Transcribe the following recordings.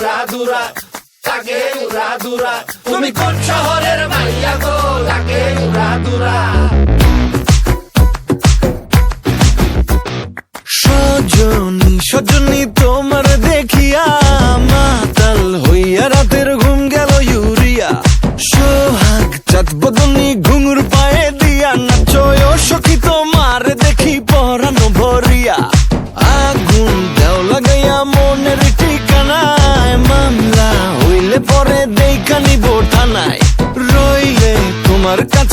উড়া দুরা লাগে উড়া দুরা। তুমি কোন শহরের মাইয়া গো? লাগে উড়া দুরা।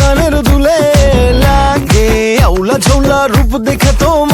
গানের দুলে লাগে। আউলা ঝৌলা রূপ দেখে তোমারি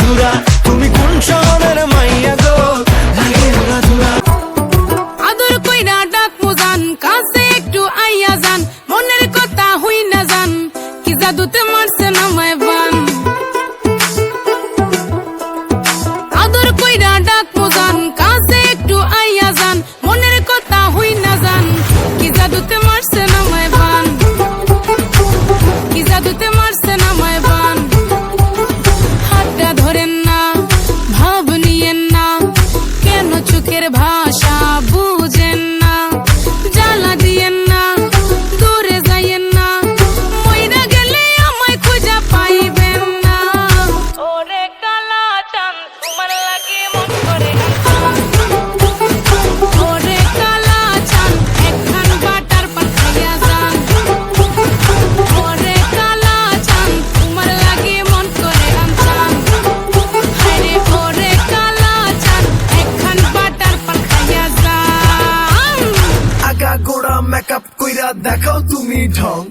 দেখাও তুমি ঢং।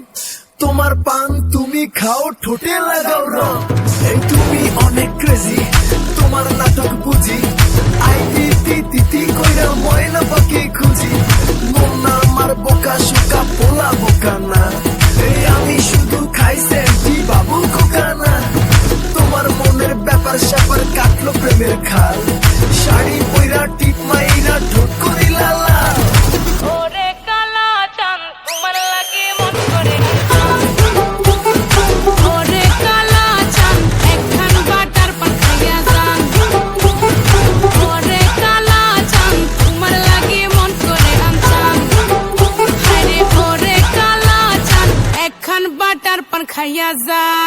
তোমার পান তুমি খাও, ঠোঁটে লাগাও রং। এই তুমি অনেক ক্রেজি তোমার নাটক বুঝি। আইটি তিতি কইরা ময়না খুঁজি। আমার বোকা পোলা বোকা না। এই আমি শুধু খাই সেন্টি বাবু খোকা না। তোমার মনের ব্যাপার স্যাপার কাটলো প্রেমের খাল। শাড়ি পইরা টিপ মাইরা ঠোঁট করিলা লাল עזה,